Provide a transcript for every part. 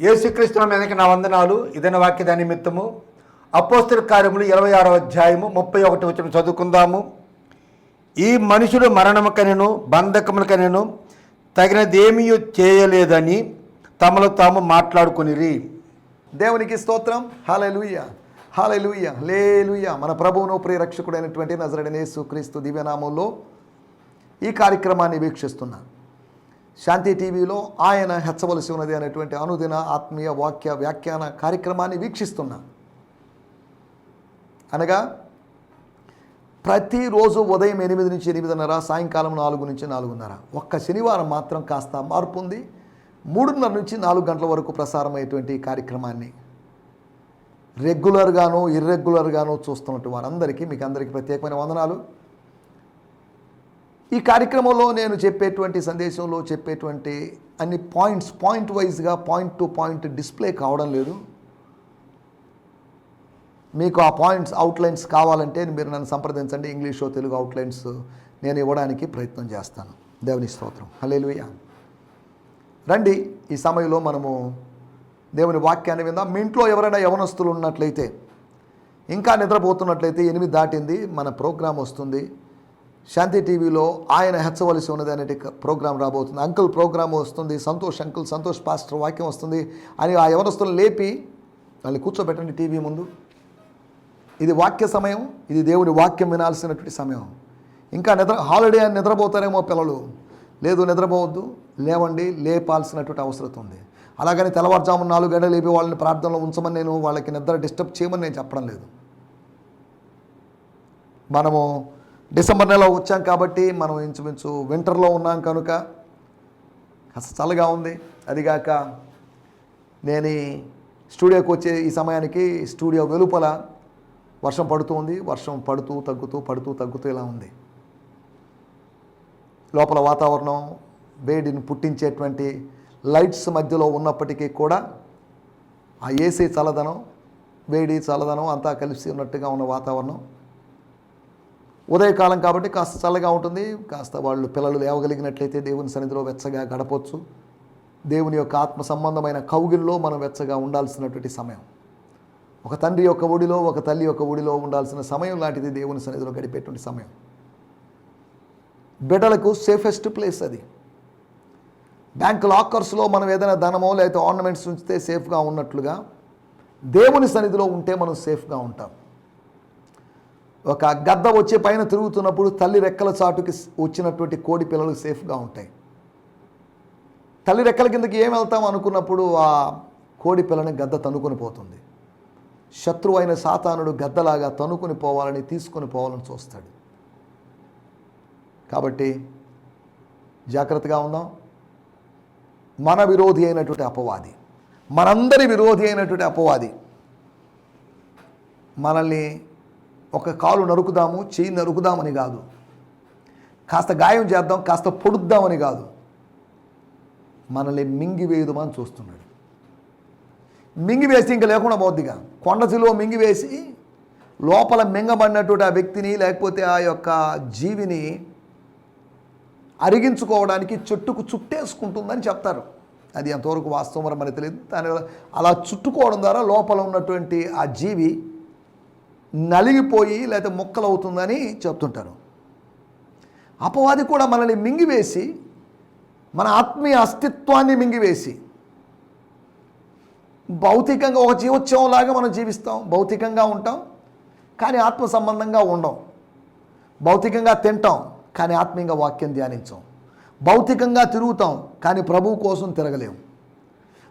యేసుక్రీస్తుల మీదకి నా వందనాలు. ఇదన వాక్య నిమిత్తము. అపోస్తుల కార్యములు ఇరవై ఆరో అధ్యాయము ముప్పై ఒకటి వచ్చిన చదువుకుందాము. ఈ మనుషుడు మరణముకనెను బంధకములకనెను తగినదేమీ చేయలేదని తమలో తాము మాట్లాడుకునిరి. దేవునికి స్తోత్రం. హాలూయ హాలూయ లేలుయ మన ప్రభువును ప్రియరక్షకుడైనటువంటి నజరడనేసు క్రీస్తు దివ్యనామంలో ఈ కార్యక్రమాన్ని వీక్షిస్తున్నాను. శాంతి టీవీలో ఆయన హెచ్చవలసి ఉన్నది అనేటువంటి అనుదిన ఆత్మీయ వాక్య వ్యాఖ్యాన కార్యక్రమాన్ని వీక్షిస్తున్నా. అనగా ప్రతిరోజు ఉదయం ఎనిమిది నుంచి ఎనిమిదిన్నర సాయంకాలం నాలుగు నుంచి నాలుగున్నర. ఒక్క శనివారం మాత్రం కాస్త మార్పు ఉంది. మూడున్నర నుంచి నాలుగు గంటల వరకు ప్రసారమయ్యేటువంటి కార్యక్రమాన్ని రెగ్యులర్గాను ఇర్రెగ్యులర్గాను చూస్తున్నట్టు వారందరికీ మీకు అందరికీ ప్రత్యేకమైన వందనాలు. ఈ కార్యక్రమంలో నేను చెప్పేటువంటి సందేశంలో చెప్పేటువంటి అన్ని పాయింట్స్ పాయింట్ వైజ్గా పాయింట్ టు పాయింట్ డిస్ప్లే కావడం లేదు. మీకు ఆ పాయింట్స్ అవుట్లైన్స్ కావాలంటే మీరు నన్ను సంప్రదించండి. ఇంగ్లీషో తెలుగు అవుట్లైన్స్ నేను ఇవ్వడానికి ప్రయత్నం చేస్తాను. దేవుని స్తోత్రం. హల్లెలూయా రండి ఈ సమయంలో మనము దేవుని వాక్యాన్ని విందాం. మీ ఇంట్లో ఎవరైనా యవనస్తులు ఉన్నట్లయితే ఇంకా నిద్రపోతున్నట్లయితే ఎనిమిది దాటింది మన ప్రోగ్రాం వస్తుంది. శాంతి టీవీలో ఆయన హెచ్చవలసి ఉన్నది అనేటి ప్రోగ్రాం రాబోతుంది. అంకుల్ ప్రోగ్రాం వస్తుంది సంతోష్ అంకుల్ సంతోష్ పాస్టర్ వాక్యం వస్తుంది అని ఆ యవనస్తులను లేపి వాళ్ళని కూర్చోబెట్టండి టీవీ ముందు. ఇది వాక్య సమయం ఇది దేవుని వాక్యం వినాల్సినటువంటి సమయం. ఇంకా నిద్ర హాలిడే అని నిద్రపోతారేమో పిల్లలు. లేదు నిద్రపోవద్దు లేవండి లేపాల్సినటువంటి అవసరం ఉంది. అలాగని తెల్లవారుజామున నాలుగు గంటలు లేపి వాళ్ళని ప్రార్థనలో ఉంచమని నేను వాళ్ళకి నిద్ర డిస్టర్బ్ చేయమని నేను చెప్పడం లేదు. మనము డిసెంబర్ నెల వచ్చాం కాబట్టి మనం ఇంచుమించు వింటర్లో ఉన్నాం కనుక కాస్త చల్లగా ఉంది. అదిగాక నేను స్టూడియోకి వచ్చే ఈ సమయానికి స్టూడియో వెలుపల వర్షం పడుతూ ఉంది. వర్షం పడుతూ తగ్గుతూ పడుతూ తగ్గుతూ ఇలా ఉంది. లోపల వాతావరణం వేడిని పుట్టించేటువంటి లైట్స్ మధ్యలో ఉన్నప్పటికీ కూడా ఆ ఏసీ చల్లదనం వేడి చల్లదనం అంతా కలిసి ఉన్నట్టుగా ఉన్న వాతావరణం ఉదయకాలం కాబట్టి కాస్త చల్లగా ఉంటుంది. కాస్త వాళ్ళు పిల్లలు లేవగలిగినట్లయితే దేవుని సన్నిధిలో వెచ్చగా గడపవచ్చు దేవుని యొక్క ఆత్మ సంబంధమైన కౌగిల్లో మనం వెచ్చగా ఉండాల్సినటువంటి సమయం. ఒక తండ్రి యొక్క ఒడిలో ఒక తల్లి యొక్క ఒడిలో ఉండాల్సిన సమయం లాంటిది దేవుని సన్నిధిలో గడిపేటువంటి సమయం. బిడ్డలకు సేఫెస్ట్ ప్లేస్ అది. బ్యాంక్ లాకర్స్లో మనం ఏదైనా ధనమో లేకపోతే ఆర్నమెంట్స్ ఉంచితే సేఫ్గా ఉన్నట్లుగా దేవుని సన్నిధిలో ఉంటే మనం సేఫ్గా ఉంటాం. ఒక గద్ద వచ్చే పైన తిరుగుతున్నప్పుడు తల్లి రెక్కల చాటుకి వచ్చినటువంటి కోడి పిల్లలు సేఫ్గా ఉంటాయి. తల్లి రెక్కల కిందకి ఏం వెళ్తాం అనుకున్నప్పుడు ఆ కోడి పిల్లని గద్ద తనుకొని పోతుంది. శత్రువు అయిన సాతానుడు గద్దలాగా తనుకొని పోవాలని తీసుకొని పోవాలని చూస్తాడు. కాబట్టి జాగ్రత్తగా ఉందాం. మన విరోధి అయినటువంటి అపవాది మనందరి విరోధి అయినటువంటి అపవాది మనల్ని ఒక కాలు నరుకుదాము చేయి నరుకుదామని కాదు. కాస్త గాయం చేద్దాం కాస్త పొడుద్దామని కాదు. మనల్ని మింగివేయుదమని చూస్తున్నాడు. మింగివేసి ఇంకా లేకుండా పోద్దిగా. కొండ చిలువ మింగివేసి లోపల మింగబడినటువంటి ఆ వ్యక్తిని లేకపోతే ఆ యొక్క జీవిని అరిగించుకోవడానికి చెట్టుకు చుట్టేసుకుంటుందని చెప్తారు. అది ఎంతవరకు వాస్తవం మనకి తెలియదు. దాని అలా చుట్టుకోవడం ద్వారా లోపల ఉన్నటువంటి ఆ జీవి నలిగిపోయి లేకపోతే ముక్కలవుతుందని చెప్తుంటారు. అపవాది కూడా మనల్ని మింగివేసి మన ఆత్మీయ అస్తిత్వాన్ని మింగివేసి భౌతికంగా ఒక జీవోత్సవంలాగా మనం జీవిస్తాం భౌతికంగా ఉంటాం కానీ ఆత్మ సంబంధంగా ఉండం. భౌతికంగా తింటాం కానీ ఆత్మీయంగా వాక్యం ధ్యానించాం. భౌతికంగా తిరుగుతాం కానీ ప్రభువు కోసం తిరగలేం.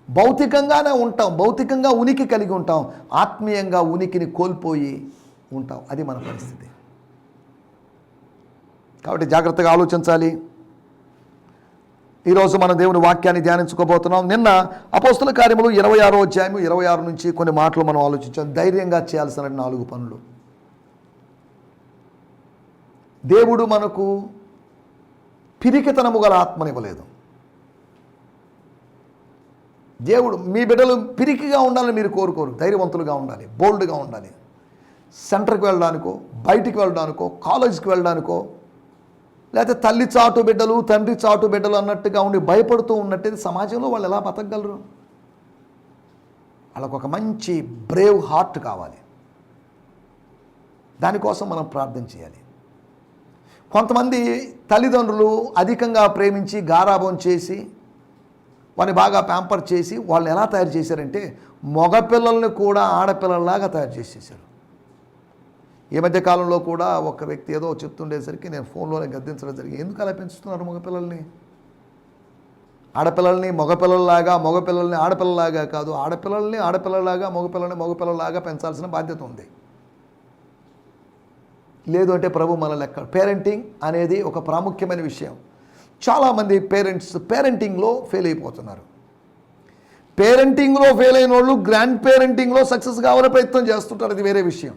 భౌతికంగానే ఉంటాం భౌతికంగా ఉనికి కలిగి ఉంటాం ఆత్మీయంగా ఉనికిని కోల్పోయి ఉంటాం. అది మన పరిస్థితి. కాబట్టి జాగ్రత్తగా ఆలోచించాలి. ఈరోజు మన దేవుని వాక్యాన్ని ధ్యానించుకోబోతున్నాం. నిన్న అపోస్తుల కార్యములు ఇరవై ఆరో అధ్యాయము ఇరవై ఆరు నుంచి కొన్ని మాటలు మనం ఆలోచించాం. ధైర్యంగా చేయాల్సిన నాలుగు పనులు. దేవుడు మనకు పిరికితనము గల ఆత్మనివ్వలేదు. దేవుడు మీ బిడ్డలు పిరికిగా ఉండాలని మీరు కోరుకోరు ధైర్యవంతులుగా ఉండాలి బోల్డ్గా ఉండాలి. సెంటర్కి వెళ్ళడానికో బయటికి వెళ్ళడానికో కాలేజీకి వెళ్ళడానికో లేకపోతే తల్లి చాటు బిడ్డలు తండ్రి చాటు బిడ్డలు అన్నట్టుగా ఉండి భయపడుతూ ఉన్నట్టు సమాజంలో వాళ్ళు ఎలా బతకగలరు? వాళ్ళకు ఒక మంచి బ్రేవ్ హార్ట్ కావాలి. దానికోసం మనం ప్రార్థన చేయాలి. కొంతమంది తల్లిదండ్రులు అధికంగా ప్రేమించి గారాభం చేసి వారిని బాగా ప్యాంపర్ చేసి వాళ్ళని ఎలా తయారు చేశారంటే మగపిల్లల్ని కూడా ఆడపిల్లల్లాగా తయారు చేసేసారు ఈ మధ్య కాలంలో కూడా ఒక వ్యక్తి ఏదో చెప్తుండేసరికి నేను ఫోన్లోనే గద్దించడం జరిగింది. ఎందుకు అలా పెంచుతున్నారు మగపిల్లల్ని ఆడపిల్లల్ని మగపిల్లల్లాగా మగపిల్లల్ని ఆడపిల్లలాగా కాదు ఆడపిల్లల్ని ఆడపిల్లలాగా మగపిల్లల్ని మగపిల్లలాగా పెంచాల్సిన బాధ్యత ఉంది. లేదు అంటే ప్రభు మన లెక్క పేరెంటింగ్ అనేది ఒక ప్రాముఖ్యమైన విషయం. చాలామంది పేరెంట్స్ పేరెంటింగ్లో ఫెయిల్ అయిపోతున్నారు. పేరెంటింగ్లో ఫెయిల్ అయిన వాళ్ళు గ్రాండ్ పేరెంటింగ్లో సక్సెస్ కావాలని ప్రయత్నం చేస్తుంటారు అది వేరే విషయం.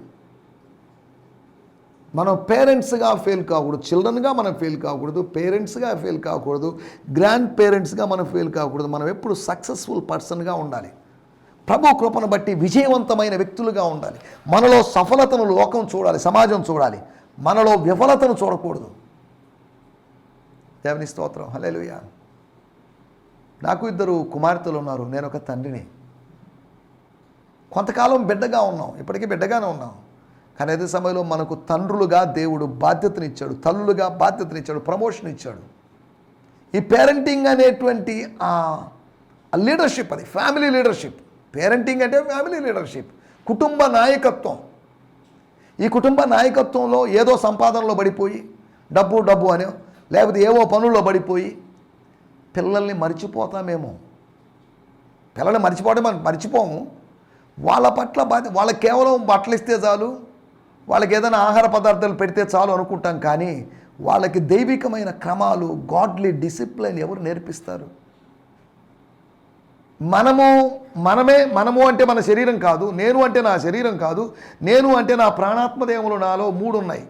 మనం పేరెంట్స్గా ఫెయిల్ కాకూడదు చిల్డ్రన్గా మనం ఫెయిల్ కాకూడదు పేరెంట్స్గా ఫెయిల్ కాకూడదు గ్రాండ్ పేరెంట్స్గా మనం ఫెయిల్ కాకూడదు మనం ఎప్పుడు సక్సెస్ఫుల్ పర్సన్గా ఉండాలి. ప్రభు కృపను బట్టి విజయవంతమైన వ్యక్తులుగా ఉండాలి. మనలో సఫలతను లోకం చూడాలి సమాజం చూడాలి. మనలో విఫలతను చూడకూడదు. దేవుని స్తోత్రం. హలేలుయ నాకు ఇద్దరు కుమార్తెలు ఉన్నారు. నేను ఒక తండ్రిని. కొంతకాలం బిడ్డగా ఉన్నాం. ఇప్పటికీ బిడ్డగానే ఉన్నాం. కానీ అదే సమయంలో మనకు తండ్రులుగా దేవుడు బాధ్యతనిచ్చాడు తల్లులుగా బాధ్యతనిచ్చాడు ప్రమోషన్ ఇచ్చాడు. ఈ పేరెంటింగ్ అనేటువంటి ఆ లీడర్షిప్ అది. Family leadership. పేరెంటింగ్ అంటే ఫ్యామిలీ లీడర్షిప్. కుటుంబ నాయకత్వం. ఈ కుటుంబ నాయకత్వంలో ఏదో సంపాదనలో పడిపోయి డబ్బు డబ్బు అని లేకపోతే ఏవో పనుల్లో పడిపోయి పిల్లల్ని మర్చిపోతామేమో. పిల్లల్ని మర్చిపోవడం మనం మర్చిపోము. వాళ్ళ పట్ల బాధ్య వాళ్ళకి కేవలం బట్టలు ఇస్తే చాలు వాళ్ళకి ఏదైనా ఆహార పదార్థాలు పెడితే చాలు అనుకుంటాం కానీ వాళ్ళకి దైవికమైన క్రమాలు గాడ్లీ డిసిప్లిన్ ఎవరు నేర్పిస్తారు? మనము మనమే మనము అంటే మన శరీరం కాదు నేను అంటే నా శరీరం కాదు నేను అంటే నా ప్రాణాత్మదేములు నాలో మూడు ఉన్నాయి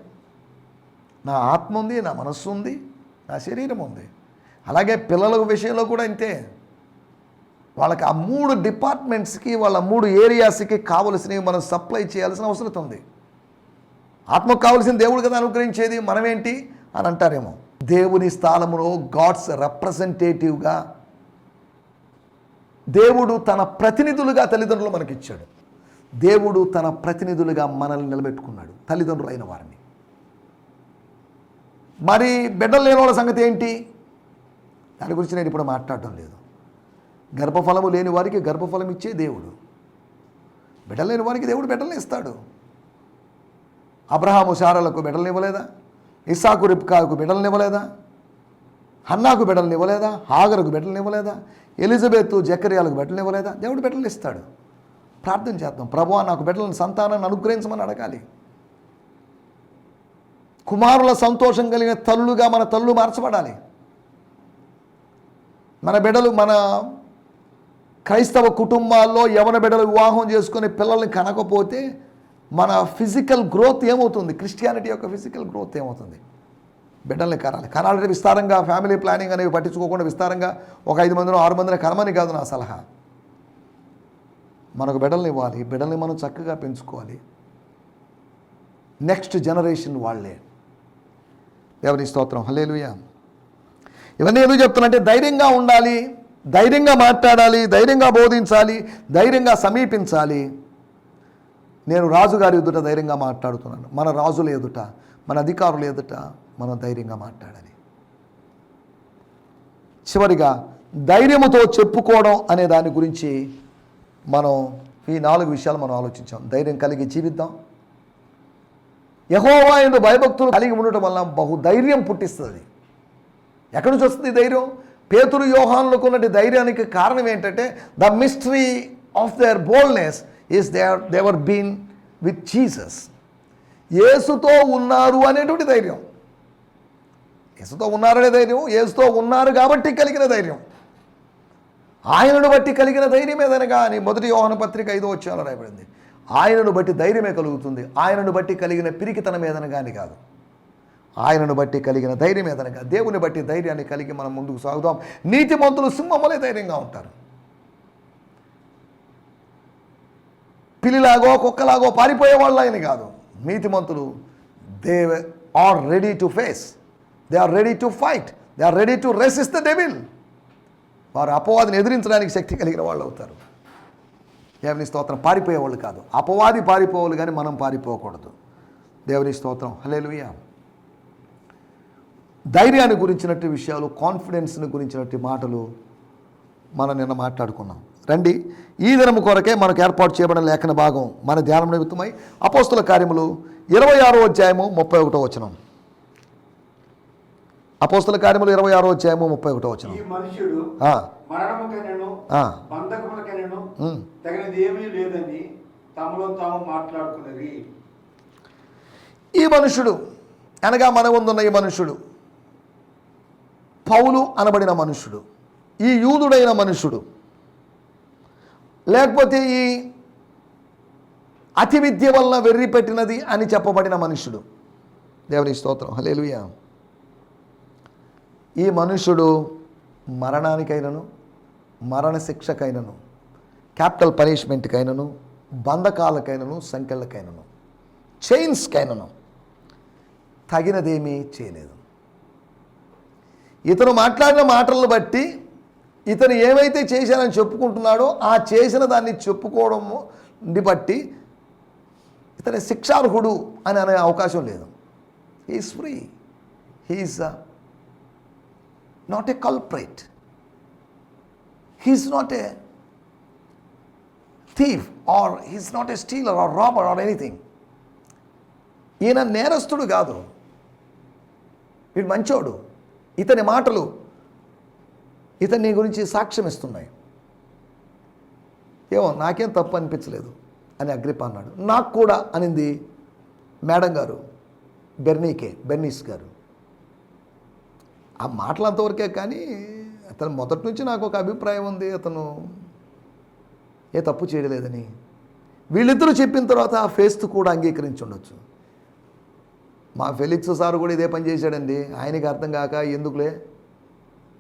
నా ఆత్మ ఉంది నా మనస్సు ఉంది నా శరీరం ఉంది. అలాగే పిల్లల విషయంలో కూడా అంతే వాళ్ళకి ఆ మూడు డిపార్ట్మెంట్స్కి వాళ్ళ మూడు ఏరియాస్కి కావలసినవి మనం సప్లై చేయాల్సిన అవసరం ఉంది. ఆత్మకు కావలసిన దేవుడు కదా అనుగ్రహించేది మనమేంటి అని అంటారేమో. దేవుని స్థానంలో గాడ్స్ రిప్రజెంటేటివ్గా దేవుడు తన ప్రతినిధులుగా తల్లిదండ్రులు మనకిచ్చాడు. దేవుడు తన ప్రతినిధులుగా మనల్ని నిలబెట్టుకున్నాడు తల్లిదండ్రులు అయిన వారిని. మరి బిడ్డలు లేని వాళ్ళ సంగతి ఏంటి? దాని గురించి నేను ఇప్పుడు మాట్లాడటం లేదు. గర్భఫలము లేని వారికి గర్భఫలం ఇచ్చే దేవుడు. బిడ్డలు లేని వారికి దేవుడు బిడ్డల్ని ఇస్తాడు. అబ్రహాము శారలకు బిడ్డల్ని ఇవ్వలేదా? ఇస్సాకు రిప్కాకు బిడ్డలు ఇవ్వలేదా? హన్నాకు బిడ్డల్ని ఇవ్వలేదా? హాగరకు బిడ్డల్ని ఇవ్వలేదా? ఎలిజబెత్ జకరియాలకు బిడ్డల్ని ఇవ్వలేదా? దేవుడు బిడ్డలు ఇస్తాడు. ప్రార్థన చేద్దాం. ప్రభు నాకు బిడ్డలను సంతానాన్ని అనుగ్రహించమని అడగాలి. కుమారుల సంతోషం కలిగిన తల్లుగా మన తల్లు మార్చబడాలి. మన బిడ్డలు మన క్రైస్తవ కుటుంబాల్లో యవన బిడ్డలు వివాహం చేసుకుని పిల్లల్ని కనకపోతే మన ఫిజికల్ గ్రోత్ ఏమవుతుంది? క్రిస్టియానిటీ యొక్క ఫిజికల్ గ్రోత్ ఏమవుతుంది? బిడ్డల్ని కనాలి. కనాలంటే విస్తారంగా ఫ్యామిలీ ప్లానింగ్ అనేవి పట్టించుకోకుండా విస్తారంగా ఒక ఐదు మందిలో ఆరు మందిని కనమని కాదు నా సలహా. మనకు బిడ్డల్ని ఇవ్వాలి. బిడ్డల్ని మనం చక్కగా పెంచుకోవాలి. నెక్స్ట్ జనరేషన్ వాళ్ళే. ఎవరి స్తోత్రం. హలేలుయ ఇవన్నీ ఎందుకు చెప్తున్నంటే ధైర్యంగా ఉండాలి ధైర్యంగా మాట్లాడాలి ధైర్యంగా బోధించాలి ధైర్యంగా సమీపించాలి. నేను రాజుగారి ఎదుట ధైర్యంగా మాట్లాడుతున్నాను. మన రాజుల ఎదుట మన అధికారుల ఎదుట మనం ధైర్యంగా మాట్లాడాలి. చివరిగా ధైర్యముతో చెప్పుకోవడం అనే దాని గురించి మనం ఈ నాలుగు విషయాలు మనం ఆలోచించాం. ధైర్యం కలిగి జీవిద్దాం. యహోవా ఎందు భయభక్తులు కలిగి ఉండటం వల్ల బహు ధైర్యం పుట్టిస్తుంది. ఎక్కడి నుంచి వస్తుంది ధైర్యం? పేతురు యోహాన్లకు ఉన్నటి ధైర్యానికి కారణం ఏంటంటే the mystery of their boldness is they were they were been with Jesus యేసుతో ఉన్నారు అనేటువంటి ధైర్యం. యేసుతో ఉన్నారనే ధైర్యం యేసుతో ఉన్నారు కాబట్టి కలిగిన ధైర్యం. ఆయనను బట్టి కలిగిన ధైర్యం ఏదైనా కానీ మొదటి యోహన పత్రిక ఐదో వచ్చాలో రాయబడింది. ఆయనను బట్టి ధైర్యమే కలుగుతుంది. ఆయనను బట్టి కలిగిన పిరికితనం ఏదైనా కానీ కాదు. ఆయనను బట్టి కలిగిన ధైర్యం ఏదనగా దేవుని బట్టి ధైర్యాన్ని కలిగి మనం ముందుకు సాగుదాం. నీతిమంతులు సింహములే ధైర్యంగా ఉంటారు. పిల్లిలాగో కుక్కలాగో పారిపోయే వాళ్ళు ఆయన కాదు. నీతిమంతులు they are ready to face they are ready to fight they are ready to resist the devil వారు అపవాదిని ఎదిరించడానికి శక్తి కలిగిన వాళ్ళు అవుతారు. దేవుని స్తోత్రం పారిపోయేవాళ్ళు కాదు. అపవాది పారిపోవాలి కానీ మనం పారిపోకూడదు. దేవుని స్తోత్రం. హల్లెలూయా. ధైర్యాన్ని గురించినట్టు విషయాలు కాన్ఫిడెన్స్ని గురించినట్టు మాటలు మనం నిన్న మాట్లాడుకున్నాం. రండి ఈ దినము కొరకే మనకు ఏర్పాటు చేయబడిన లేఖన భాగం మన ధ్యానం నిమిత్తమై అపోస్తుల కార్యములు ఇరవై ఆరో అధ్యాయము ముప్పై ఒకటో వచనం. అపోస్తుల కార్యములు ఇరవై ఆరో అధ్యాయము ముప్పై ఒకటో వచనం. మరణముకైనను బంధకములకైనను. తగినది ఏమీ లేదని తమలో తాము మాట్లాడుకున్నది. ఈ మనుషుడు అనగా మన ముందున్న ఈ మనుషుడు పౌలు అనబడిన మనుషుడు ఈ యూదుడైన మనుషుడు లేకపోతే ఈ అతి విద్య వల్ల వెర్రి పెట్టినది అని చెప్పబడిన మనుషుడు. దేవుని స్తోత్రం. హలేలుయా ఈ మనుషుడు మరణానికైనను మరణ శిక్షకైనను క్యాపిటల్ పనిష్మెంట్కైనను బంధకాలకైనను సంఖ్యలకైనను చైన్స్కైనను. తగినదేమీ చేయలేదు. ఇతను మాట్లాడిన మాటలను బట్టి ఇతను ఏమైతే చేశానని చెప్పుకుంటున్నాడో ఆ చేసిన దాన్ని చెప్పుకోవడం బట్టి ఇతని శిక్షార్హుడు అని అనే అవకాశం లేదు. He is free he is not a culprit he is not a thief or he's not a stealer or robber or anything ఈయన నేరస్తుడు కాదు. వీడు మంచోడు. ఇతని మాటలు ఇతని గురించి సాక్ష్యం ఇస్తున్నాయి. ఏమో నాకేం తప్పు అనిపించలేదు అని అగ్రిప అన్నాడు. నాకు కూడా అనింది మేడం గారు బెర్నీకే బెర్నీస్ గారు. ఆ మాటలు అంతవరకే కానీ అతను మొదటి నుంచి నాకు ఒక అభిప్రాయం ఉంది. అతను ఏ తప్పు చేయలేదని. వీళ్ళిద్దరూ చెప్పిన తర్వాత ఆ ఫేస్త్ కూడా అంగీకరించి ఉండొచ్చు మా ఫెలిక్స్ సార్ కూడా ఇదే పని చేశాడండి. ఆయనకి అర్థం కాక ఎందుకులే?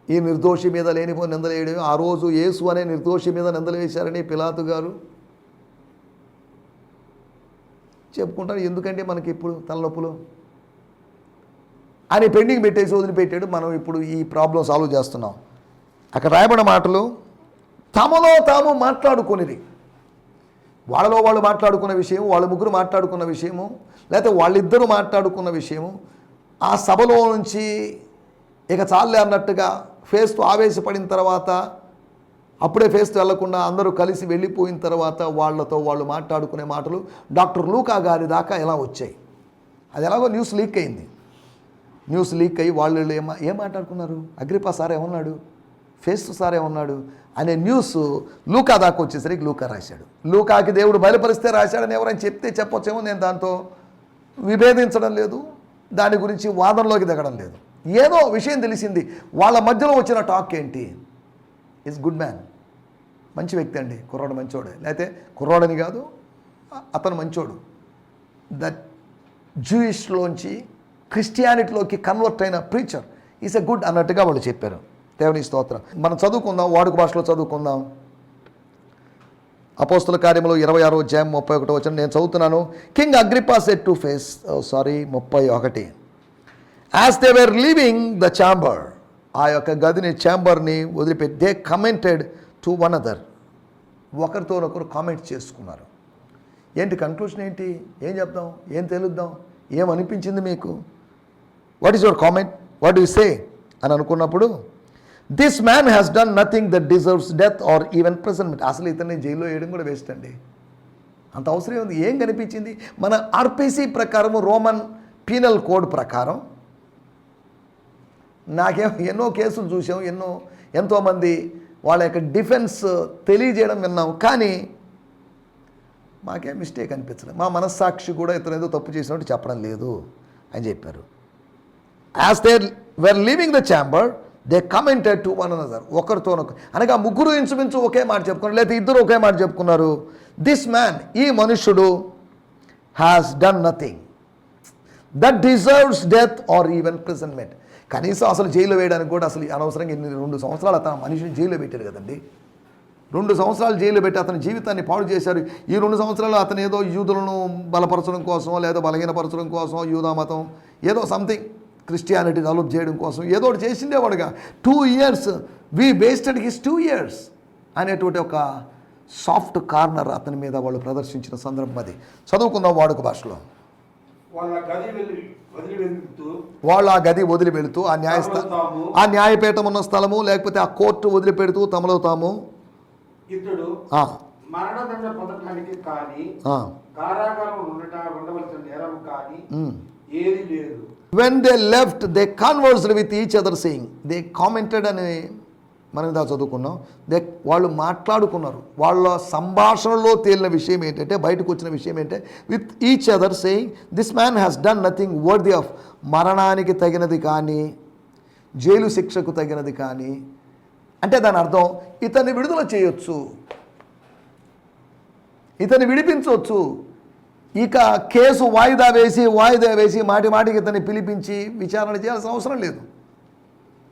ఈ నిర్దోషి మీద లేనిపో నిందలేయడం ఆ రోజు యేసు అనే నిర్దోషి మీద నిందలు వేశారని పిలాతు గారు చెప్పుకుంటారు. ఎందుకంటే మనకి ఇప్పుడు తలనొప్పులు అని పెండింగ్ పెట్టేసి వదిలిపెట్టాడు. మనం ఇప్పుడు ఈ ప్రాబ్లం సాల్వ్ చేస్తున్నాం. అక్కడ రాయబడిన మాటలు తమలో తాము మాట్లాడుకునేది వాళ్ళలో వాళ్ళు మాట్లాడుకున్న విషయం వాళ్ళ ముగ్గురు మాట్లాడుకున్న విషయము లేకపోతే వాళ్ళిద్దరూ మాట్లాడుకున్న విషయము ఆ సభలో నుంచి ఇక చాలే అన్నట్టుగా ఫేస్తో ఆవేశపడిన తర్వాత అప్పుడే ఫేస్తో వెళ్ళకుండా అందరూ కలిసి వెళ్ళిపోయిన తర్వాత వాళ్ళతో వాళ్ళు మాట్లాడుకునే మాటలు డాక్టర్ లూకా గారి దాకా ఎలా వచ్చాయి? అది ఎలాగో న్యూస్ లీక్ అయింది. న్యూస్ లీక్ అయ్యి వాళ్ళు వీళ్ళు ఏం ఏం మాట్లాడుకున్నారు? అగ్రిపా సార్ ఏమన్నాడు? ఫేస్ సార్ ఏమన్నాడు? అనే న్యూస్ లూకా దాకా వచ్చేసరికి లూకా రాశాడు. లూకాకి దేవుడు బయలుపరిస్తే రాశాడని ఎవరైనా చెప్తే చెప్పొచ్చేమో నేను దాంతో విభేదించడం లేదు దాని గురించి వాదనలోకి దిగడం లేదు. ఏదో విషయం తెలిసింది. వాళ్ళ మధ్యలో వచ్చిన టాక్ ఏంటి? Is good man. మంచి వ్యక్తి అండి. కుర్రాడు మంచోడే. లేకపోతే కుర్రాడని కాదు అతను మంచోడు. దట్ జూయిష్లోంచి క్రిస్టియానిటీలోకి కన్వర్ట్ అయిన ప్రీచర్ ఈస్ ఎ గుడ్ అన్నట్టుగా వాళ్ళు చెప్పారు. దేవుని స్తోత్రం. మనం చదువుకుందాం వాడుక భాషలో చదువుకుందాం. అపోస్తుల కార్యములు ఇరవై ఆరో జామ్ ముప్పై ఒకటో వచ్చిన నేను చదువుతున్నాను. King Agrippa said to Festus sorry ముప్పై ఒకటి. As they were leaving the chamber ఆ యొక్క గదిని ఛాంబర్ని వదిలిపెట్టి they commented to one other ఒకరితో ఒకరు కామెంట్ చేసుకున్నారు. ఏంటి కన్క్లూషన్ ఏంటి? ఏం చెప్దాం? ఏం తెలుద్దాం? ఏమనిపించింది మీకు? What is your comment what you say అని అనుకున్నప్పుడు this man has done nothing that deserves death or even prison అసలు ఇతన్ని జైల్లో వేయడం కూడా వేస్ట్ అండి. అంత అవసరం ఉంది ఏం కనిపించింది? మన ఆర్పిసి ప్రకారము రోమన్ పీనల్ కోడ్ ప్రకారం నాకేం ఎన్నో కేసులు చూసాం ఎన్నో ఎంతోమంది వాళ్ళ యొక్క డిఫెన్స్ తెలియజేయడం విన్నాం. కానీ మాకేం మిస్టేక్ అనిపించలేదు. మా మనస్సాక్షి కూడా ఇతను ఏదో తప్పు చేసినట్టు చెప్పడం లేదు అని చెప్పారు. As they were leaving the chamber they commented to one another ఒకరితో అనగా ముగ్గురు ఇంచుమించు ఒకే మాట చెప్పుకున్నారు. లేదా ఇద్దరు ఒకే మాట చెప్పుకున్నారు. దిస్ మ్యాన్ ఈ మనుష్యుడు has done nothing that deserves death or even imprisonment కనీసం అసలు జైలు వేయడానికి కూడా అసలు అనవసరంగా ఇన్ని రెండు సంవత్సరాలు అతను మనిషిని జైల్లో పెట్టారు కదండి. రెండు సంవత్సరాలు జైలు పెట్టి అతని జీవితాన్ని పాడు చేశారు ఈ రెండు సంవత్సరాలు అతను ఏదో యూదులను బలపరచడం కోసమో లేదో బలహీనపరచడం కోసం యూదా మతం ఏదో సంథింగ్ క్రిస్టియానిటీ డెవలప్ చేయడం కోసం. ఏదో ఒకటి చేసిండేవాడుగా two years we wasted his two years అనేటువంటి ఒక సాఫ్ట్ కార్నర్ అతని మీద వాళ్ళు ప్రదర్శించిన సందర్భం అది. చదువుకుందాం వాడుక భాషలో. వాళ్ళ ఆ గది వదిలి వెళుతూ ఆ న్యాయస్థ ఆ న్యాయపీఠం ఉన్న స్థలము లేకపోతే ఆ కోర్టు వదిలిపెడుతూ తమలో తాము ఇతడు ఆ, మరణదండ పొందటానికి కానీ ఆ, కారాగారం ఉండట ఉండవలసిన నేరం కానీ ఉమ్. ఏది లేదు. When they left they conversed with each other saying they commented అని మనం ఇందా చదువుకున్నాం. దే వాళ్ళు మాట్లాడుకున్నారు. వాళ్ళ సంభాషణలో తేలిన విషయం ఏంటంటే బయటకు వచ్చిన విషయం ఏంటంటే with each other saying this man has done nothing worthy of మరణానికి తగినది కానీ జైలు శిక్షకు తగినది కానీ అంటే దాని అర్థం ఇతన్ని విడుదల చేయొచ్చు. ఇతన్ని విడిపించవచ్చు ఇక కేసు వాయిదా వేసి వాయిదా వేసి మాటి మాటికి ఇతన్ని పిలిపించి విచారణ చేయాల్సిన అవసరం లేదు.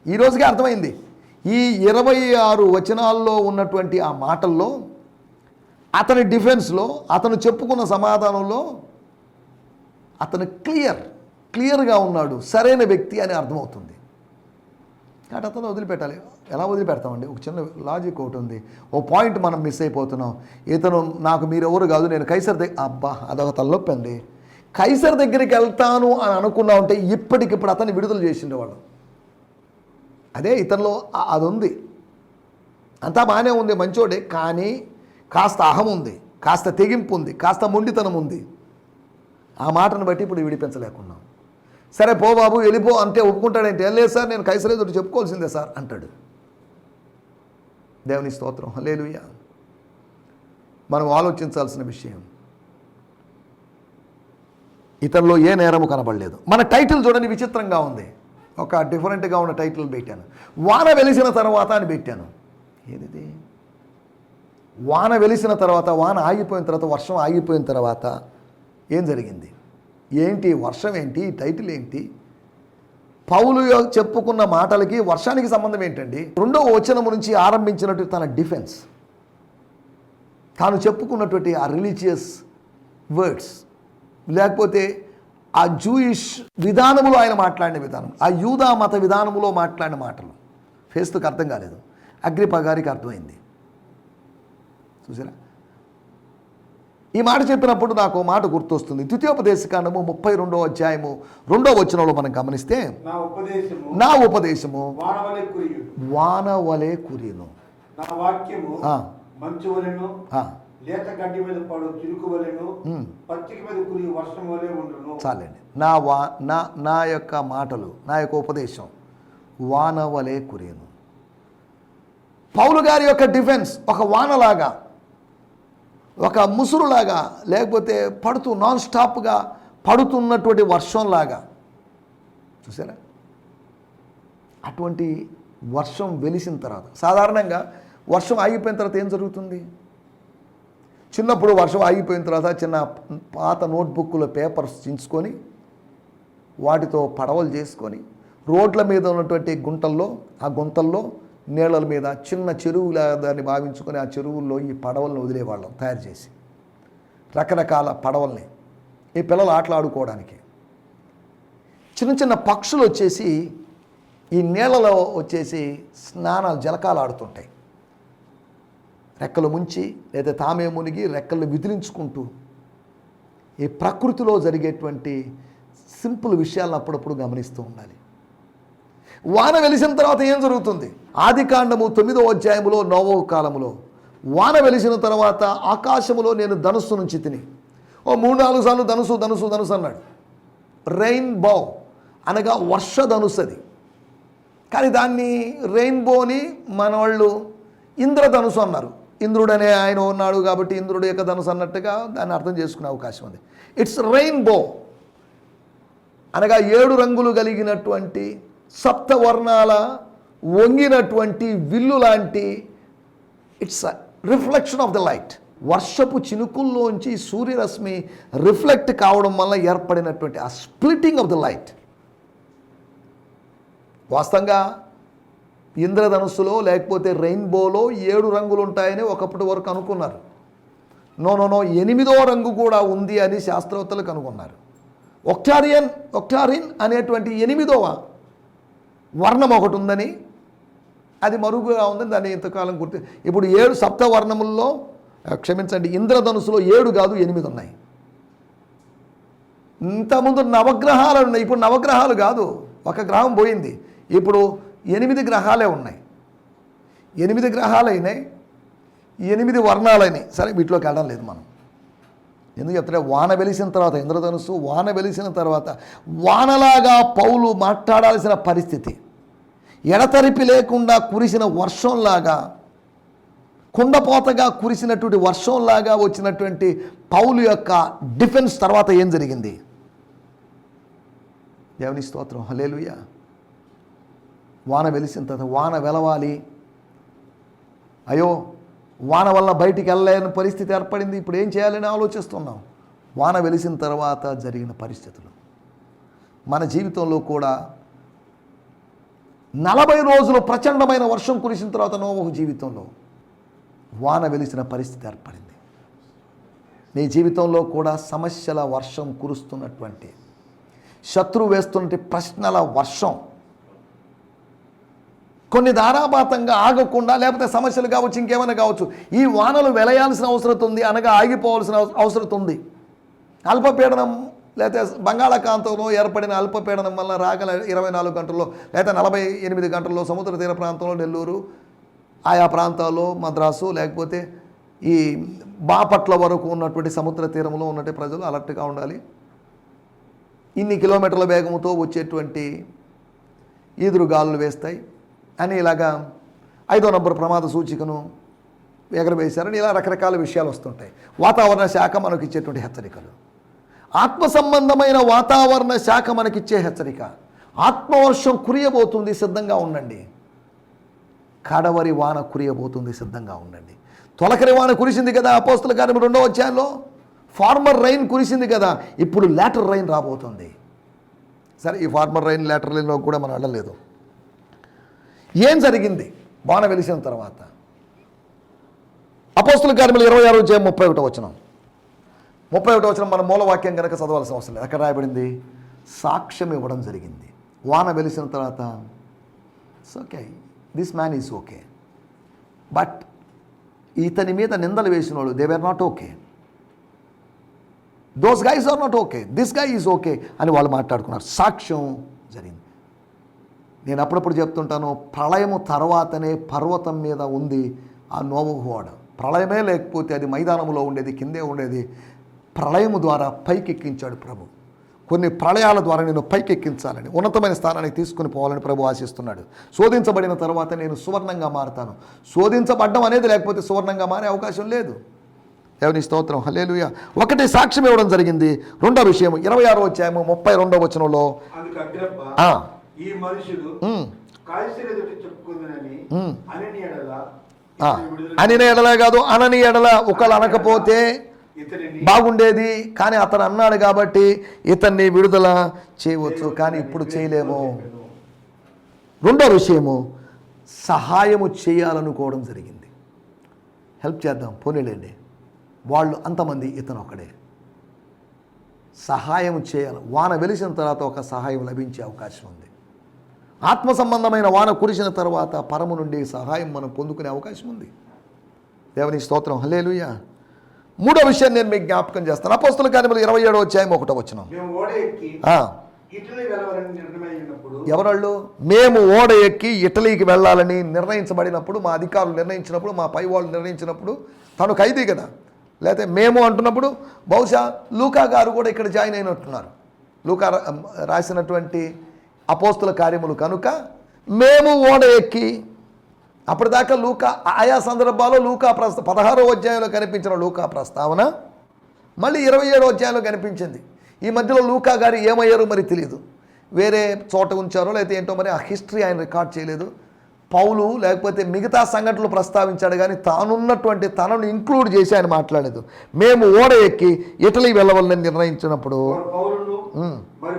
ఈ అర్థమైంది. ఈ ఇరవై ఆరు వచనాల్లో ఉన్నటువంటి ఆ మాటల్లో అతని డిఫెన్స్లో అతను చెప్పుకున్న సమాధానంలో అతను క్లియర్ క్లియర్గా ఉన్నాడు సరైన వ్యక్తి అని అర్థమవుతుంది. కాబట్టి అతను వదిలిపెట్టాలి. ఎలా వదిలిపెడతామండి? ఒక చిన్న లాజిక్ ఒకటి ఉంది. ఓ పాయింట్ మనం మిస్ అయిపోతున్నాం. ఇతను నాకు మీరెవరు కాదు నేను కైసర్ దగ్గర అబ్బా అదొక తలనొప్పి అండి. కైసర్ దగ్గరికి వెళ్తాను అని అనుకున్నా ఉంటే ఇప్పటికిప్పుడు అతన్ని విడుదల చేసిండే వాళ్ళు అదే ఇతనిలో అది ఉంది అంతా బాగానే ఉంది మంచోడే కానీ కాస్త అహం ఉంది కాస్త తెగింపు ఉంది కాస్త మొండితనం ఉంది. ఆ మాటను బట్టి ఇప్పుడు విడిపించలేకున్నాం. సరే పో బాబు వెళ్ళిపో అంటే ఒప్పుకుంటాడంటే ఏం లేదు సార్ నేను కైసరేదో చెప్పుకోవాల్సిందే సార్ అంటాడు. దేవుని స్తోత్రం. హల్లెలూయా. మనం ఆలోచించాల్సిన విషయం ఇతనిలో ఏ నేరము కనబడలేదు. మన టైటిల్ చూడండి విచిత్రంగా ఉంది. ఒక డిఫరెంట్గా ఉన్న టైటిల్ పెట్టాను. వాన వెలిసిన తర్వాత అని పెట్టాను. ఏది వాన వెలిసిన తర్వాత వాన ఆగిపోయిన తర్వాత వర్షం ఆగిపోయిన తర్వాత ఏం జరిగింది? ఏంటి? వర్షం ఏంటి? టైటిల్ ఏంటి? పౌలు చెప్పుకున్న మాటలకి వర్షానికి సంబంధం ఏంటండి? రెండో వచనం నుంచి ఆరంభించినట్టు తన డిఫెన్స్. తాను చెప్పుకున్నటువంటి ఆ రిలీజియస్ వర్డ్స్. లేకపోతే ఆ జూయిష్ విధానములో ఆయన మాట్లాడిన విధానం ఆ యూదా మత విధానములో మాట్లాడిన మాటలు. ఫేస్తుకు అర్థం కాలేదు. అగ్రిప గారికి అర్థమైంది. చూసారా? ఈ మాట చెప్పినప్పుడు నాకు మాట గుర్తొస్తుంది. ద్వితీయోపదేశకాండము ముప్పై రెండో అధ్యాయము రెండో వచనంలో మనం గమనిస్తే నా ఉపదేశము వాన వలె కురిను నా వాక్యము ఆ. మంచు వలెను ఆ, లేత గడ్డి మీద పడు చిరుకు వలెను ఉమ్. పచ్చిక మీద కురి వర్షం వలె ఉండును. చాలండి. నా వా నా నా యొక్క మాటలు నా యొక్క ఉపదేశం వాన వలె కురియను. పౌలు గారి యొక్క డిఫెన్స్ ఒక వానలాగా ఒక ముసురులాగా లేకపోతే పడుతూ నాన్ స్టాప్గా పడుతున్నటువంటి వర్షంలాగా. చూసారా? అటువంటి వర్షం వెలిసిన తర్వాత సాధారణంగా వర్షం ఆగిపోయిన తర్వాత ఏం జరుగుతుంది? చిన్నప్పుడు వర్షం ఆగిపోయిన తర్వాత చిన్న పాత నోట్బుక్లో పేపర్స్ చించుకొని వాటితో పడవలు చేసుకొని రోడ్ల మీద ఉన్నటువంటి గుంటల్లో ఆ గుంతల్లో నీళ్ళల మీద చిన్న చెరువులా దాన్ని భావించుకొని ఆ చెరువుల్లో ఈ పడవలను వదిలేవాళ్ళం తయారు చేసి. రకరకాల పడవల్ని ఈ పిల్లలు ఆటలాడుకోవడానికి. చిన్న చిన్న పక్షులు వచ్చేసి ఈ నీళ్ళలో వచ్చేసి స్నానాలు జలకాలు ఆడుతుంటాయి. రెక్కలు ముంచి లేదా తామే మునిగి రెక్కలు విదిలించుకుంటూ ఈ ప్రకృతిలో జరిగేటువంటి సింపుల్ విషయాలను అప్పుడప్పుడు గమనిస్తూ ఉండాలి. వాన వెలిసిన తర్వాత ఏం జరుగుతుంది? ఆది కాండము తొమ్మిదో అధ్యాయములో నోవో కాలములో. వాన వెలిసిన తర్వాత ఆకాశములో నేను ధనుస్సు నుంచి తిని. ఓ మూడు నాలుగు సార్లు ధనుసు ధనుసు ధనుసు అన్నాడు. రెయిన్బో అనగా వర్ష ధనుసు అది. కానీ దాన్ని రెయిన్బోని మన వాళ్ళు ఇంద్రధనుసు అన్నారు. ఇంద్రుడు అనే ఆయన ఉన్నాడు కాబట్టి ఇంద్రుడు యొక్క ధనుసు అన్నట్టుగా దాన్ని అర్థం చేసుకునే అవకాశం ఉంది. ఇట్స్ రెయిన్బో అనగా ఏడు రంగులు కలిగినటువంటి సప్తవర్ణాల వంగినటువంటి విల్లు లాంటి it's reflection of the light వర్షపు చినుకుల్లోంచి సూర్యరశ్మి రిఫ్లెక్ట్ కావడం వల్ల ఏర్పడినటువంటి ఆ స్ప్లిటింగ్ ఆఫ్ ద లైట్ వాస్తవంగా ఇంద్రధనుస్సులో లేకపోతే రెయిన్బోలో ఏడు రంగులు ఉంటాయని ఒకప్పటి వరకు అనుకున్నారు. నో నో నో ఎనిమిదో రంగు కూడా ఉంది అని శాస్త్రవేత్తలు కనుగొన్నారు. ఒక్టారియన్ ఒక్టారిన్ అనేటువంటి ఎనిమిదవ వర్ణం ఒకటి ఉందని. అది మరుగుగా ఉందని దాన్ని ఇంతకాలం గుర్తు ఇప్పుడు ఏడు సప్త వర్ణముల్లో క్షమించండి ఇంద్రధనుసులో ఏడు కాదు ఎనిమిది ఉన్నాయి. ఇంతకుముందు నవగ్రహాలు ఉన్నాయి ఇప్పుడు నవగ్రహాలు కాదు ఒక గ్రహం పోయింది. ఇప్పుడు ఎనిమిది గ్రహాలే ఉన్నాయి. ఎనిమిది గ్రహాలైనాయి ఎనిమిది వర్ణాలైనాయి. సరే వీటిలోకి వెళ్ళడం లేదు మనం. ఎందుకు చెప్తారే వాన వెలిసిన తర్వాత ఇంద్రధనుసు వాన వెలిసిన తర్వాత వానలాగా పౌలు మాట్లాడాల్సిన పరిస్థితి. ఎడతెరిపి లేకుండా కురిసిన వర్షంలాగా కుండపోతగా కురిసినటువంటి వర్షంలాగా వచ్చినటువంటి పౌలు యొక్క డిఫెన్స్ తర్వాత ఏం జరిగింది? దేవుని స్తోత్రం. హలేలుయ వాన వెలిసిన తర్వాత వాన వెలవాలి. అయ్యో వాన వల్ల బయటికి వెళ్ళలేని పరిస్థితి ఏర్పడింది. ఇప్పుడు ఏం చేయాలని ఆలోచిస్తున్నాం? వాన వెలిసిన తర్వాత జరిగిన పరిస్థితులు. మన జీవితంలో కూడా నలభై రోజులు ప్రచండమైన వర్షం కురిసిన తర్వాత నోవహు జీవితంలో వాన వెలిసిన పరిస్థితి ఏర్పడింది. నీ జీవితంలో కూడా సమస్యల వర్షం కురుస్తున్నటువంటి శత్రువు వేస్తున్నటువంటి ప్రశ్నల వర్షం కొన్ని ధారాపాతంగా ఆగకుండా లేకపోతే సమస్యలు కావచ్చు ఇంకేమైనా కావచ్చు ఈ వానలు వెలయాల్సిన అవసరం ఉంది అనగా ఆగిపోవాల్సిన అవసరం ఉంది. అల్పపీడనం లేకపోతే బంగాళాఖాతంలో ఏర్పడిన అల్పపీడనం వల్ల రాగల ఇరవై నాలుగు గంటల్లో లేకపోతే నలభై ఎనిమిది గంటల్లో సముద్ర తీర ప్రాంతంలో నెల్లూరు ఆయా ప్రాంతాల్లో మద్రాసు లేకపోతే ఈ బాపట్ల వరకు ఉన్నటువంటి సముద్ర తీరంలో ఉన్నటువంటి ప్రజలు అలర్ట్గా ఉండాలి. ఇన్ని కిలోమీటర్ల వేగంతో వచ్చేటువంటి ఈదురు గాలులు వేస్తాయి. అని ఇలాగా ఐదో నంబర్ ప్రమాద సూచికను ఎగరవేశారని ఇలా రకరకాల విషయాలు వస్తుంటాయి. వాతావరణ శాఖ మనకు ఇచ్చేటువంటి హెచ్చరికలు. ఆత్మ సంబంధమైన వాతావరణ శాఖ మనకిచ్చే హెచ్చరిక. ఆత్మవర్షం కురియబోతుంది సిద్ధంగా ఉండండి. కడవరి వాన కురియబోతుంది సిద్ధంగా ఉండండి. తొలకరి వాన కురిసింది కదా అపోస్తుల కార్యం రెండో వచ్చాలో ఫార్మర్ రైన్ కురిసింది కదా ఇప్పుడు లేటర్ రైన్ రాబోతుంది. సరే ఈ ఫార్మర్ రైన్ లేటర్ రైన్లో కూడా మనం వెళ్ళలేదు. ఏం జరిగింది? వాన వెలిసిన తర్వాత. అపోస్తుల కార్యములు ఇరవై ఆరు జయం ముప్పై ఒకటో వచ్చినాం ముప్పై ఒకటో వచ్చిన మన మూలవాక్యం కనుక చదవాల్సిన అవసరం లేదు. ఎక్కడ రాయబడింది? సాక్ష్యం ఇవ్వడం జరిగింది. వాన వెలిసిన తర్వాత it's okay this man is okay but ఇతని మీద నిందలు వేసిన వాళ్ళు they not okay those guys are not okay this guy is okay అని వాళ్ళు మాట్లాడుకున్నారు. సాక్ష్యం జరిగింది. నేను అప్పుడప్పుడు చెప్తుంటాను ప్రళయము తర్వాతనే పర్వతం మీద ఉంది ఆ నోవహోడ ప్రళయమే లేకపోతే అది మైదానంలో ఉండేది కిందే ఉండేది. ప్రళయము ద్వారా పైకెక్కించాడు ప్రభు. కొన్ని ప్రళయాల ద్వారా నేను పైకెక్కించాలని ఉన్నతమైన స్థానానికి తీసుకుని పోవాలని ప్రభు ఆశిస్తున్నాడు. శోధించబడిన తర్వాత నేను సువర్ణంగా మారుతాను. శోధించబడ్డం అనేది లేకపోతే సువర్ణంగా మారే అవకాశం లేదు. దేవుని స్తోత్రం. హలేలుయ ఒకటి సాక్ష్యం ఇవ్వడం జరిగింది. రెండో విషయం ఇరవై ఆరో వచ్చాము ముప్పై రెండో వచనంలో. ఈ మనుషుడు. అని ఎడల కాదు అనని ఎడల. ఒకళ్ళు అనకపోతే బాగుండేది కానీ అతను అన్నాడు కాబట్టి ఇతన్ని విడుదల చేయవచ్చు కానీ ఇప్పుడు చేయలేము. రెండో విషయము సహాయము చేయాలనుకోవడం జరిగింది. హెల్ప్ చేద్దాం పోనీలేండి. వాళ్ళు అంతమంది ఇతను ఒకడే సహాయం చేయాలి వాన వెలిసిన తర్వాత ఒక సహాయం లభించే అవకాశం ఉంది. ఆత్మ సంబంధమైన వాన కురిసిన తర్వాత పరము నుండి సహాయం మనం పొందుకునే అవకాశం ఉంది. దేవుని స్తోత్రం హలేలుయ మూడో విషయం నేను మీకు జ్ఞాపకం చేస్తాను. అపోస్తుల కార్యములు ఇరవై ఏడో వచ్చాయి ఒకటో వచ్చిన ఎవరాళ్ళు? మేము ఓడ ఎక్కి ఇటలీకి వెళ్ళాలని నిర్ణయించబడినప్పుడు మా అధికారులు నిర్ణయించినప్పుడు మా పై వాళ్ళు నిర్ణయించినప్పుడు తను ఖైదీ కదా. లేకపోతే మేము అంటున్నప్పుడు బహుశా లూకా గారు కూడా ఇక్కడ జాయిన్ అయినట్టున్నారు. లూకా రాసినటువంటి అపోస్తుల కార్యములు కనుక మేము ఓడ ఎక్కి అప్పటిదాకా లూకా ఆయా సందర్భాల్లో లూకా ప్రస్త పదహారో అధ్యాయంలో కనిపించిన లూకా ప్రస్తావన మళ్ళీ ఇరవై ఏడో అధ్యాయంలో కనిపించింది. ఈ మధ్యలో లూకా గారు ఏమయ్యారో మరి తెలియదు వేరే చోట ఉంచారో లేకపోతే ఏంటో మరి ఆ హిస్టరీ ఆయన రికార్డ్ చేయలేదు. పౌలు లేకపోతే మిగతా సంఘటనలు ప్రస్తావించాడు కానీ తానున్నటువంటి తనను ఇంక్లూడ్ చేసి ఆయన మాట్లాడలేదు. మేము ఓడ ఎక్కి ఇటలీ వెళ్ళవాలని నిర్ణయించినప్పుడు మరి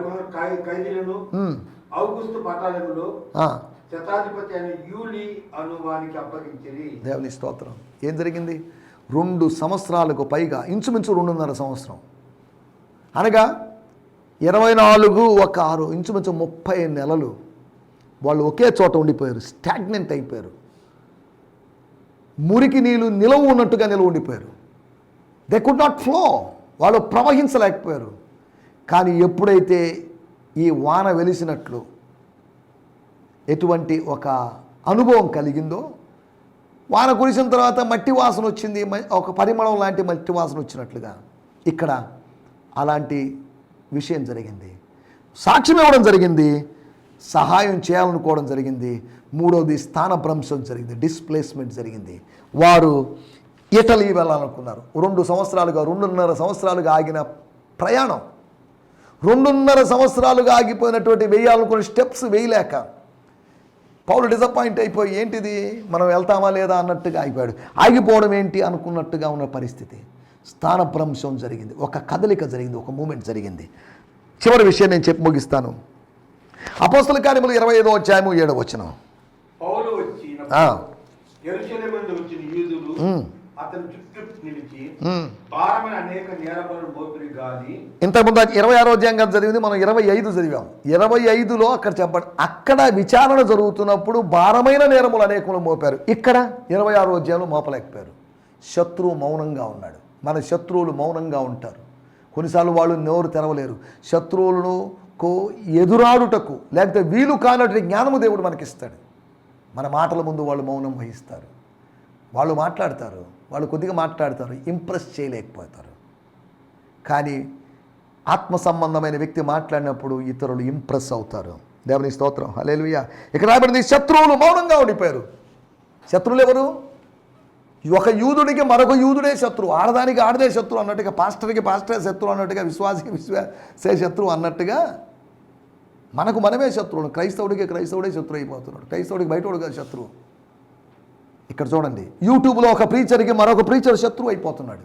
శతాధిపతి అయిన యూలి అను దేవుని స్తోత్రం. ఏం జరిగింది? రెండు సంవత్సరాలకు పైగా ఇంచుమించు రెండున్నర సంవత్సరం. అనగా ఇరవై నాలుగు ఒక ఆరు ఇంచుమించు ముప్పై నెలలు వాళ్ళు ఒకే చోట ఉండిపోయారు. స్టాగ్నెంట్ అయిపోయారు. మురికి నీళ్ళు నిలవ ఉన్నట్టుగా నిలవ ఉండిపోయారు. దే కుడ్ నాట్ ఫ్లో వాళ్ళు ప్రవహించలేకపోయారు. కానీ ఎప్పుడైతే ఈ వాన వెలిసినట్లు ఎటువంటి ఒక అనుభవం కలిగిందో వాన కురిసిన తర్వాత మట్టి వాసన వచ్చింది ఒక పరిమళం లాంటి మట్టి వాసన వచ్చినట్లుగా ఇక్కడ అలాంటి విషయం జరిగింది. సాక్ష్యం ఇవ్వడం జరిగింది సహాయం చేయాలనుకోవడం జరిగింది మూడవది స్థానభ్రంశం జరిగింది డిస్ప్లేస్మెంట్ జరిగింది. వారు ఇటలీ వెళ్ళాలనుకున్నారు. రెండు సంవత్సరాలుగా రెండున్నర సంవత్సరాలుగా ఆగిన ప్రయాణం. రెండున్నర సంవత్సరాలుగా ఆగిపోయినటువంటి వేయాలనుకున్న స్టెప్స్ వేయలేక పౌలు డిసప్పాయింట్ అయిపోయి ఏంటిది? మనం వెళ్తామా లేదా అన్నట్టుగా ఆగిపోయాడు ఆగిపోవడం ఏంటి అనుకున్నట్టుగా ఉన్న పరిస్థితి. స్థానభ్రంశం జరిగింది. ఒక కదలిక జరిగింది. ఒక మూమెంట్ జరిగింది. చివరి విషయం నేను చెప్పి ముగిస్తాను. అపోస్తల కార్యములు ఇరవై ఐదో అధ్యాయము ఏడవ వచనం. పౌలు వచ్చి ఆ, ఎరుసలేము నుండి వచ్చిన అతని ఇంతకుముందు ఇరవై ఆరో అధ్యాయం కదా చదివింది మనం ఇరవై ఐదు చదివాం. ఇరవై ఐదులో అక్కడ చెప్పండి అక్కడ విచారణ జరుగుతున్నప్పుడు భారమైన నేరములు అనేకములు మోపారు. ఇక్కడ ఇరవై ఆరో అధ్యాయంలో మోపలేకపోయారు. శత్రువు మౌనంగా ఉన్నాడు. మన శత్రువులు మౌనంగా ఉంటారు. కొన్నిసార్లు వాళ్ళు నోరు తెరవలేరు. శత్రువులను కో ఎదురాడుటకు లేకపోతే వీలు కానటువంటి జ్ఞానము దేవుడు మనకిస్తాడు. మన మాటల ముందు వాళ్ళు మౌనం వహిస్తారు. వాళ్ళు మాట్లాడతారు. వాళ్ళు కొద్దిగా మాట్లాడతారు ఇంప్రెస్ చేయలేకపోతారు. కానీ ఆత్మ సంబంధమైన వ్యక్తి మాట్లాడినప్పుడు ఇతరులు ఇంప్రెస్ అవుతారు. దేవుని స్తోత్రం. హలేలుయ్య ఇక్కడ రాబడింది శత్రువులు మౌనంగా ఉండిపోయారు. శత్రువులు ఎవరు? ఒక యూదుడికి మరొక యూదుడే శత్రువు. ఆడదానికి ఆడదే శత్రువు అన్నట్టుగా పాస్టర్కి పాస్టరే శత్రువు అన్నట్టుగా విశ్వాసికి విశ్వాసే శత్రువు అన్నట్టుగా మనకు మనమే శత్రువులు. క్రైస్తవుడికి క్రైస్తవుడే శత్రువు అయిపోతున్నాడు. క్రైస్తవుడికి బయటోడుగా శత్రువు. ఇక్కడ చూడండి యూట్యూబ్లో ఒక ప్రీచర్కి మరొక ప్రీచర్ శత్రువు అయిపోతున్నాడు.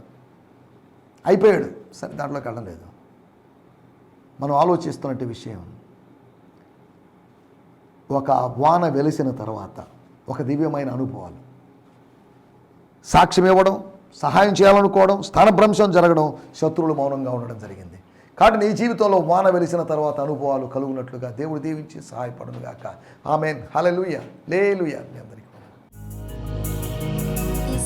అయిపోయాడు. సరే దాంట్లోకి వెళ్ళలేదు మనం ఆలోచిస్తున్నట్టు విషయం ఒక వాన వెలిసిన తర్వాత ఒక దివ్యమైన అనుభవాలు. సాక్ష్యం ఇవ్వడం సహాయం చేయాలనుకోవడం స్థానభ్రంశం జరగడం శత్రువులు మౌనంగా ఉండడం జరిగింది. కాబట్టి నీ జీవితంలో వాన వెలిసిన తర్వాత అనుభవాలు కలుగునట్లుగా దేవుడు దీవించి సహాయపడనుగాక. ఆమెన్. హలలుయ లేలుయ. మీ అందరికీ